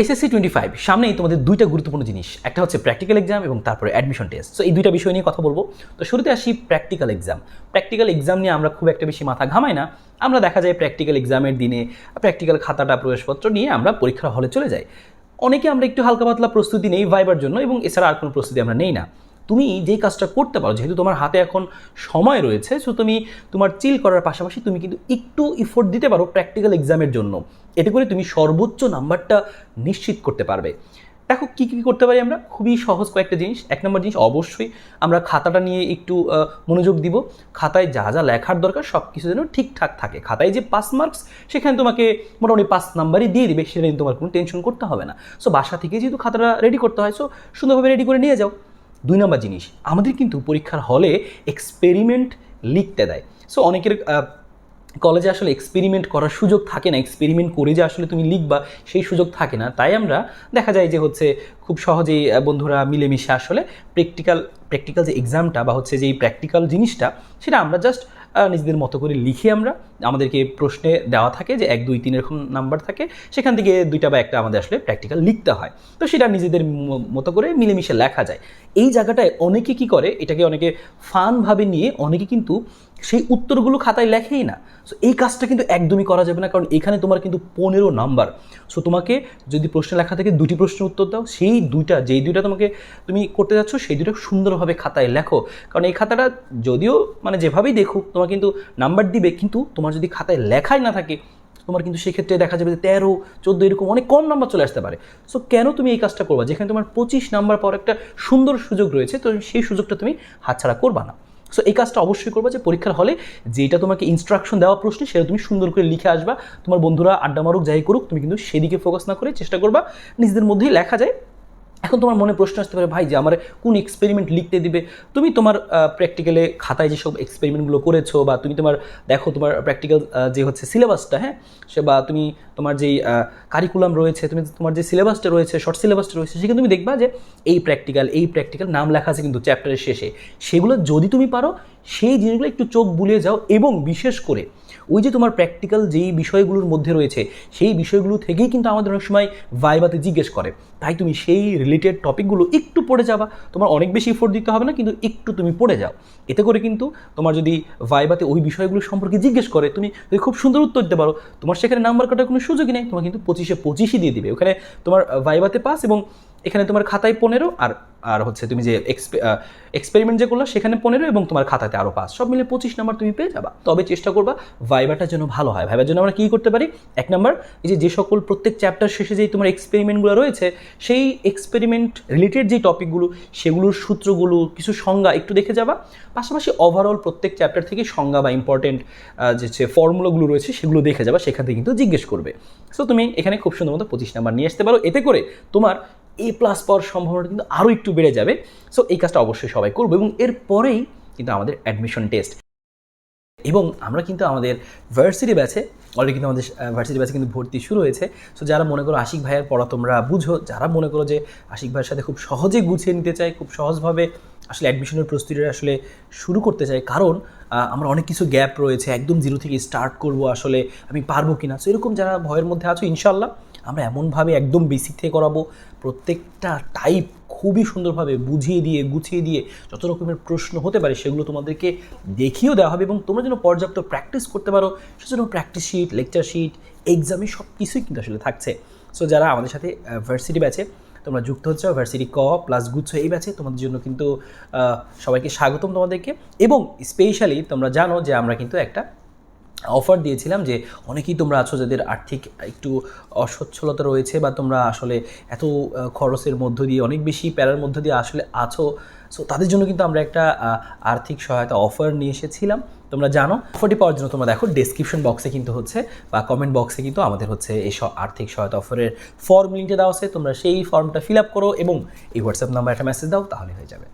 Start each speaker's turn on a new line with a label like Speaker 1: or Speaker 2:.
Speaker 1: SSC twenty five সামনেই তোমাদের দুইটা গুরুত্বপূর্ণ জিনিস। একটা হচ্ছে প্র্যাকটিক্যাল এক্সাম এবং তারপরে অ্যাডমিশন টেস্ট সো এই দুইটা বিষয় নিয়ে কথা বলব। তো শুরুতে আসি প্র্যাকটিক্যাল এক্সাম প্র্যাকটিক্যাল এক্সাম নিয়ে আমরা খুব একটা বেশি মাথা ঘামাই না। আমরা দেখা যায় প্র্যাকটিক্যাল এক্সামের দিনে প্র্যাকটিক্যাল খাতাটা, প্রবেশপত্র নিয়ে আমরা পরীক্ষার হলে চলে যাই। অনেকে আমরা একটু হালকা পাতলা প্রস্তুতি নেই ভাইবার জন্য এবং এছাড়া আর কোনো প্রস্তুতি আমরা নেই না। তুমি যেই কাজটা করতে পারো, যেহেতু তোমার হাতে এখন সময় রয়েছে সো তুমি তোমার চিল করার পাশাপাশি তুমি কিন্তু একটু ইফোর্ট দিতে পারো প্র্যাকটিক্যাল এক্সামের জন্য। এতে করে তুমি সর্বোচ্চ নাম্বারটা নিশ্চিত করতে পারবে। দেখো, কী কী করতে পারি আমরা? খুবই সহজ কয়েকটা জিনিস। এক নম্বর জিনিস, অবশ্যই আমরা খাতাটা নিয়ে একটু মনোযোগ দিব। খাতায় যা যা লেখার দরকার সব কিছু যেন ঠিকঠাক থাকে। খাতায় যে পাস মার্কস সেখানে তোমাকে মোটামুটি পাঁচ নাম্বারই দিয়ে দিবে, সেটা নিয়ে তোমার কোনো টেনশন করতে হবে না। সো বাসা থেকে যেহেতু খাতাটা রেডি করতে হয় সো সুন্দরভাবে রেডি করে নিয়ে যাও। দুই নম্বর জিনিস, আমাদের কিন্তু পরীক্ষার হলে এক্সপেরিমেন্ট লিখতে দেয়। সো অনেকের কলেজে আসলে এক্সপেরিমেন্ট করার সুযোগ থাকে না এক্সপেরিমেন্ট করে যে আসলে তুমি লিখবা, সেই সুযোগ থাকে না। তাই আমরা দেখা যায় যে হচ্ছে খুব সহজেই বন্ধুরা মিলেমিশে আসলে প্র্যাকটিক্যাল প্র্যাকটিক্যাল যে এক্সামটা বা হচ্ছে যে এই প্র্যাকটিক্যাল জিনিসটা, সেটা আমরা জাস্ট নিজেদের মতো করে লিখে আমরা। আমাদেরকে প্রশ্নে দেওয়া থাকে যে এক, দুই, তিন এরকম নাম্বার থাকে। সেখান থেকে দুইটা বা একটা আমাদের আসলে প্র্যাকটিক্যাল লিখতে হয়। তো সেটা নিজেদের মতো করে মিলেমিশে লেখা যায়। এই জায়গাটায় অনেকে কি করে, এটাকে অনেকে ফানভাবে নিয়ে অনেকে কিন্তু সেই উত্তরগুলো খাতায় লেখেই না। সো এই কাজটা কিন্তু একদমই করা যাবে না, কারণ এখানে তোমার কিন্তু পনেরো নাম্বার সো তোমাকে যদি প্রশ্ন লেখা থেকে, দুটি প্রশ্নের উত্তর দাও। সেই দুইটা, যেই দুইটা তোমাকে তুমি করতে যাচ্ছ, সেই দুটো সুন্দরভাবে খাতায় লেখো। কারণ এই খাতাটা যদিও মানে যেভাবেই দেখুক তোমার কিন্তু নাম্বার দিবে, কিন্তু তোমার যদি খাতায় লেখাই না থাকে, তোমার কিন্তু সেক্ষেত্রে দেখা যাবে যে তেরো, চোদ্দ এরকম অনেক কম নাম্বার চলে আসতে পারে। সো কেন তুমি এই কাজটা করবা? যেখানে তোমার পঁচিশ নাম্বার পর একটা সুন্দর সুযোগ রয়েছে, তো সেই সুযোগটা তুমি হাতছাড়া করবা না। সো এই কাজটা অবশ্যই করবা যে পরীক্ষার হলে যেটা তোমাকে ইনস্ট্রাকশন দেওয়া প্রশ্নে, সেটা তুমি সুন্দর করে লিখে আসবা। তোমার বন্ধুরা আড্ডা মারুক, যাই করুক, তুমি কিন্তু সেদিকে ফোকাস না করে চেষ্টা করবা। নিজেদের মধ্যেই লেখা যায়। এখন তোমার মনে প্রশ্ন আসতে পারে, ভাই, যে আমার কোন এক্সপেরিমেন্ট লিখতে দিবে? তুমি তোমার প্র্যাকটিক্যালে খাতায় যেসব এক্সপেরিমেন্টগুলো করেছ বা তুমি তোমার, দেখো তোমার প্র্যাকটিক্যাল যে হচ্ছে সিলেবাসটা হ্যাঁ? সে বা তুমি তোমার যেই কারিকুলাম রয়েছে, তুমি তোমার যে সিলেবাসটা রয়েছে শর্ট সিলেবাসটা রয়েছে, সেখানে তুমি দেখবা যে এই প্র্যাকটিক্যাল এই প্র্যাকটিক্যাল নাম লেখা আছে কিন্তু চ্যাপ্টারের শেষে। সেগুলো যদি তুমি পারো সেই জিনিসগুলো একটু চোখ বুলিয়ে যাও এবং বিশেষ করে ওই যে তোমার প্র্যাকটিক্যাল যেই বিষয়গুলোর মধ্যে রয়েছে, সেই বিষয়গুলো থেকেই কিন্তু আমাদের অনেক সময় ভাইবাতে জিজ্ঞেস করে। তাই তুমি সেই রিলেটেড টপিকগুলো একটু পড়ে যাবা। তোমার অনেক বেশি এফোর্ট দিতে হবে না, কিন্তু একটু তুমি পড়ে যাও। এতে করে কিন্তু তোমার যদি ভাইবাতে ওই বিষয়গুলো সম্পর্কে জিজ্ঞেস করে, তুমি যদি খুব সুন্দর উত্তর দিতে পারো, তোমার সেখানে নাম্বার কাটার কোনো সুযোগই নেই, তোমার কিন্তু পঁচিশে পঁচিশই দিয়ে দিবে। ওখানে তোমার ভাইবাতে পাস এবং এখানে তোমার খাতায় পনেরো আর আর হচ্ছে তুমি যে এক্সপেরিমেন্ট যে করল সেখানে পনেরো এবং তোমার খাতাতে আরও পাস সব মিলে পঁচিশ নাম্বার তুমি পেয়ে যাবা। তবে চেষ্টা করবা ভাইবাটা যেন ভালো হয়। ভাইবার জন্য আমরা কী করতে পারি? এক নাম্বার এই যে যে সকল প্রত্যেক চ্যাপ্টার শেষে যেই তোমার এক্সপেরিমেন্টগুলো রয়েছে, সেই এক্সপেরিমেন্ট রিলেটেড যে টপিকগুলো সেগুলোর সূত্রগুলো, কিছু সংজ্ঞা একটু দেখে যাবা। পাশাপাশি ওভারঅল প্রত্যেক চ্যাপ্টার থেকে সংজ্ঞা বা ইম্পর্টেন্ট যে ফর্মুলাগুলো রয়েছে, সেগুলো দেখে যাবা। সেখান থেকে কিন্তু জিজ্ঞেস করবে। সো তুমি এখানে খুব সুন্দর মতো পঁচিশ নাম্বার নিয়ে আসতে পারো। এতে করে তোমার এ প্লাস পাওয়ার সম্ভাবনাটা কিন্তু আরও একটু বেড়ে যাবে। সো এই কাজটা অবশ্যই সবাই করবে এবং এরপরেই কিন্তু আমাদের অ্যাডমিশন টেস্ট এবং আমরা কিন্তু আমাদের ভার্সিটি ব্যাচে অলরেডি কিন্তু আমাদের ভার্সিটি ব্যাচে কিন্তু ভর্তি শুরু হয়েছে। সো যারা মনে করো আশিক ভাইয়ের পড়া তোমরা বুঝো, যারা মনে করো যে আশিক ভাইয়ের সাথে খুব সহজে গুছিয়ে নিতে চায়, খুব সহজভাবে আসলে অ্যাডমিশনের প্রস্তুতিটা আসলে শুরু করতে চাই কারণ আমার অনেক কিছু গ্যাপ রয়েছে, একদম জিরো থেকে স্টার্ট করব আসলে আমি পারব কি না সো এরকম যারা ভয়ের মধ্যে আছো ইনশাল্লাহ আমরা এমনভাবে একদম বেসিক থেকে করাবো। প্রত্যেকটা টাইপ খুবই সুন্দরভাবে বুঝিয়ে দিয়ে, গুছিয়ে দিয়ে যত রকমের প্রশ্ন হতে পারে সেগুলো তোমাদেরকে দেখিয়েও দেওয়া হবে এবং তোমরা যেন পর্যাপ্ত প্র্যাকটিস করতে পারো, সেজন্য প্র্যাকটিস শিট লেকচার শিট এক্সামে সব কিছুই কিন্তু আসলে থাকছে। সো যারা আমাদের সাথে ভার্সিটি ব্যাচে তোমরা যুক্ত হচ্ছে ভার্সিটি ক প্লাস গুচ্ছ এই ব্যাচে তোমাদের জন্য কিন্তু সবাইকে স্বাগতম তোমাদেরকে। এবং স্পেশালি তোমরা জানো যে আমরা কিন্তু একটা অফার দিয়েছিলাম যে অনেকেই তোমরা আছো যাদের আর্থিক একটু অসচ্ছলতা রয়েছে বা তোমরা আসলে এত খরচের মধ্য দিয়ে, অনেক বেশি প্যারার মধ্য দিয়ে আসলে আছো সো তাদের জন্য কিন্তু আমরা একটা আর্থিক সহায়তা অফার নিয়ে এসেছিলাম। তোমরা জানো, অফারটি পাওয়ার জন্য তোমরা দেখো ডেসক্রিপশন বক্সে কিন্তু হচ্ছে বা কমেন্ট বক্সে কিন্তু আমাদের হচ্ছে এই আর্থিক সহায়তা অফারের ফর্ম লিঙ্কটা দেওয়া আছে। তোমরা সেই ফর্মটা ফিল আপ করো এবং এই হোয়াটসঅ্যাপ নাম্বার একটা মেসেজ দাও, তাহলে হয়ে যাবে।